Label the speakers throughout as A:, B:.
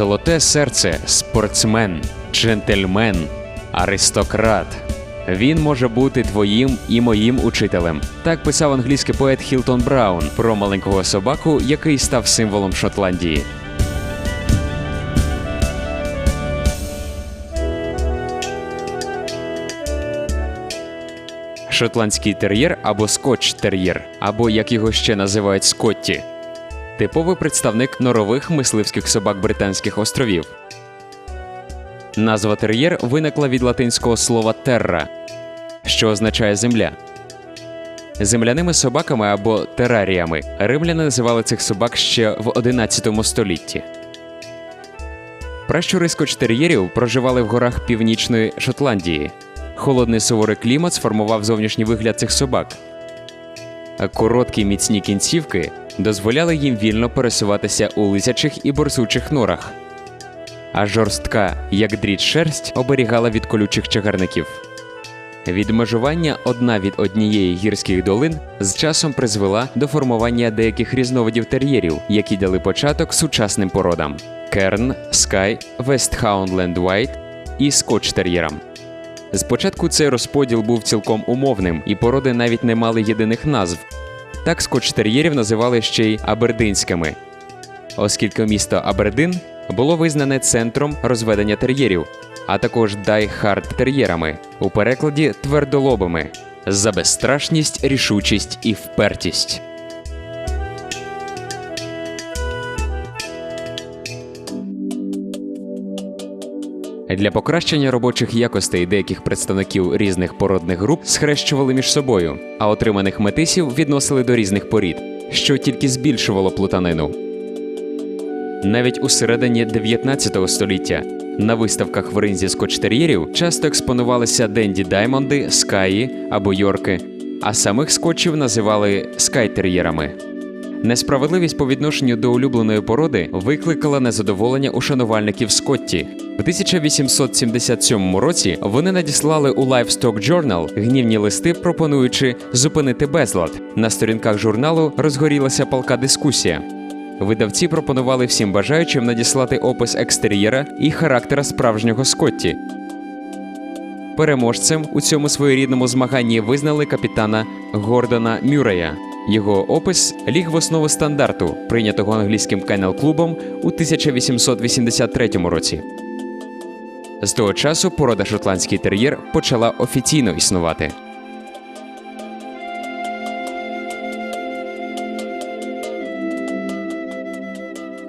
A: Золоте серце, спортсмен, джентльмен, аристократ. Він може бути твоїм і моїм учителем. Так писав англійський поет Хілтон Браун про маленького собаку, який став символом Шотландії. Шотландський тер'єр або скотч-тер'єр, або як його ще називають Скотті. Типовий представник норових мисливських собак Британських островів. Назва тер'єр виникла від латинського слова терра, що означає земля. Земляними собаками або тераріями римляни називали цих собак ще в 11 столітті. Пращури скотч-тер'єрів проживали в горах північної Шотландії. Холодний суворий клімат сформував зовнішній вигляд цих собак. Короткі міцні кінцівки дозволяли їм вільно пересуватися у лисячих і борсучих норах. А жорстка, як дріт шерсть, оберігала від колючих чагарників. Відмежування одна від однієї гірських долин з часом призвела до формування деяких різновидів тер'єрів, які дали початок сучасним породам: Керн, Скай, Вестхаундленд Вайт і скотч-тер'єрам. Спочатку цей розподіл був цілком умовним, і породи навіть не мали єдиних назв. Так скотч-тер'єрів називали ще й абердинськими, оскільки місто Абердин було визнане центром розведення тер'єрів, а також дайхард-тер'єрами, у перекладі твердолобими за безстрашність, рішучість і впертість. Для покращення робочих якостей деяких представників різних породних груп схрещували між собою, а отриманих метисів відносили до різних порід, що тільки збільшувало плутанину. Навіть у середині 19 століття на виставках в ринзі скотч-тер'єрів часто експонувалися денді даймонди, скаї або йорки, а самих скотчів називали скайтер'єрами. Несправедливість по відношенню до улюбленої породи викликала незадоволення у шанувальників Скотті. В 1877 році вони надіслали у Livestock Journal гнівні листи, пропонуючи зупинити безлад. На сторінках журналу розгорілася палка дискусія. Видавці пропонували всім бажаючим надіслати опис екстер'єра і характера справжнього Скотті. Переможцем у цьому своєрідному змаганні визнали капітана Гордона Мюрея. Його опис ліг в основу стандарту, прийнятого англійським кеннел-клубом у 1883 році. З того часу порода шотландський тер'єр почала офіційно існувати.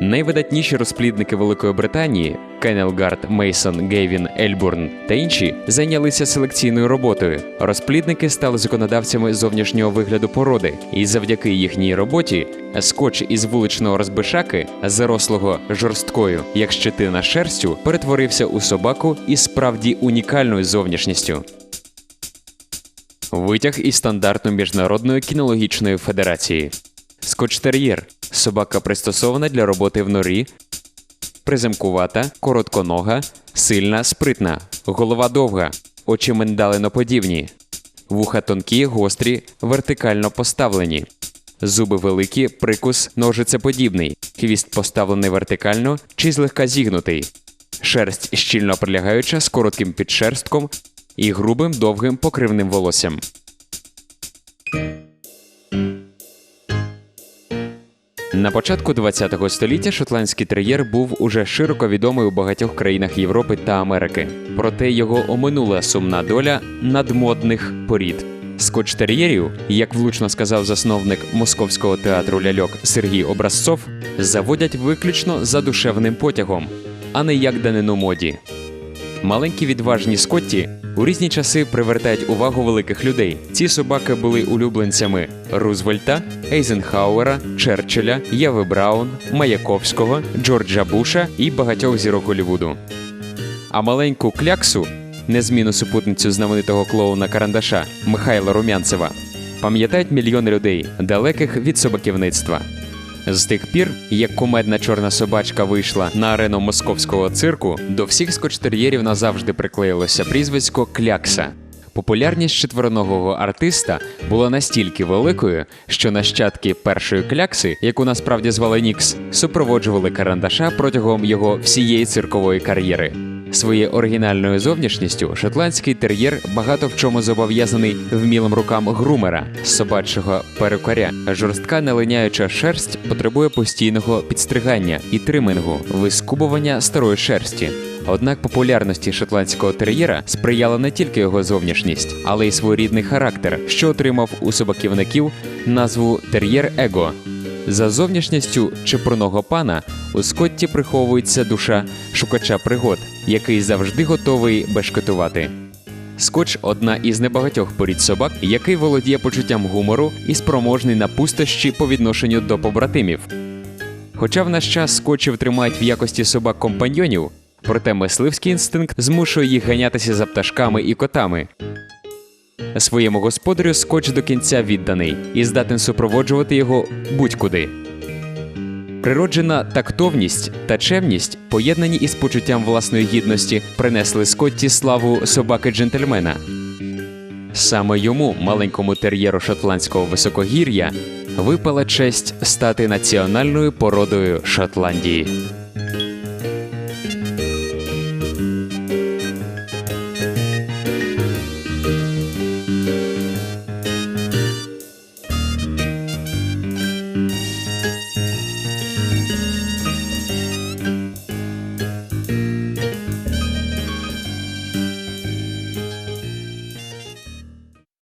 A: Найвидатніші розплідники Великої Британії Кеннелгард, Мейсон, Гейвін, Ельбурн та інші зайнялися селекційною роботою. Розплідники стали законодавцями зовнішнього вигляду породи, і завдяки їхній роботі скотч із вуличного розбишаки, зарослого жорсткою, як щетина шерстю, перетворився у собаку із справді унікальною зовнішністю. Витяг із стандарту Міжнародної кінологічної федерації. Скотч-тер'єр – собака пристосована для роботи в норі, приземкувата, коротконога, сильна, спритна, голова довга, очі миндалиноподібні, вуха тонкі, гострі, вертикально поставлені, зуби великі, прикус ножицеподібний, хвіст поставлений вертикально чи злегка зігнутий, шерсть щільно прилягаюча з коротким підшерстком і грубим довгим покривним волоссям. На початку ХХ століття шотландський тер'єр був уже широко відомий у багатьох країнах Європи та Америки. Проте його оминула сумна доля надмодних порід. Скотч-тер'єрів, як влучно сказав засновник московського театру ляльок Сергій Образцов, заводять виключно за душевним потягом, а не як данину моді. Маленькі відважні Скотті у різні часи привертають увагу великих людей. Ці собаки були улюбленцями Рузвельта, Ейзенхауера, Черчилля, Єви Браун, Маяковського, Джорджа Буша і багатьох зірок Голлівуду. А маленьку кляксу, незмінну супутницю знаменитого клоуна Карандаша Михайла Румянцева, пам'ятають мільйони людей, далеких від собаківництва. З тих пір, як кумедна чорна собачка вийшла на арену московського цирку, до всіх скотчтер'єрів назавжди приклеїлося прізвисько Клякса. Популярність четвероногого артиста була настільки великою, що нащадки першої клякси, яку насправді звали Нікс, супроводжували карандаша протягом його всієї циркової кар'єри. Своєю оригінальною зовнішністю шотландський тер'єр багато в чому зобов'язаний вмілим рукам грумера собачого перукаря. Жорстка нелиняюча шерсть потребує постійного підстригання і тримингу, вискубування старої шерсті. Однак популярності шотландського тер'єра сприяла не тільки його зовнішність, але й своєрідний характер, що отримав у собаківників назву тер'єр Его. За зовнішністю чепурного пана у Скотті приховується душа шукача пригод, який завжди готовий бешкетувати. Скотч одна із небагатьох порід собак, який володіє почуттям гумору і спроможний на пустощі по відношенню до побратимів. Хоча в наш час скотчів тримають в якості собак компаньйонів, проте мисливський інстинкт змушує їх ганятися за пташками і котами. Своєму господарю скотч до кінця відданий і здатен супроводжувати його будь-куди. Природжена тактовність та чемність, поєднані із почуттям власної гідності, принесли Скотті славу собаки джентльмена. Саме йому, маленькому тер'єру шотландського високогір'я, випала честь стати національною породою Шотландії.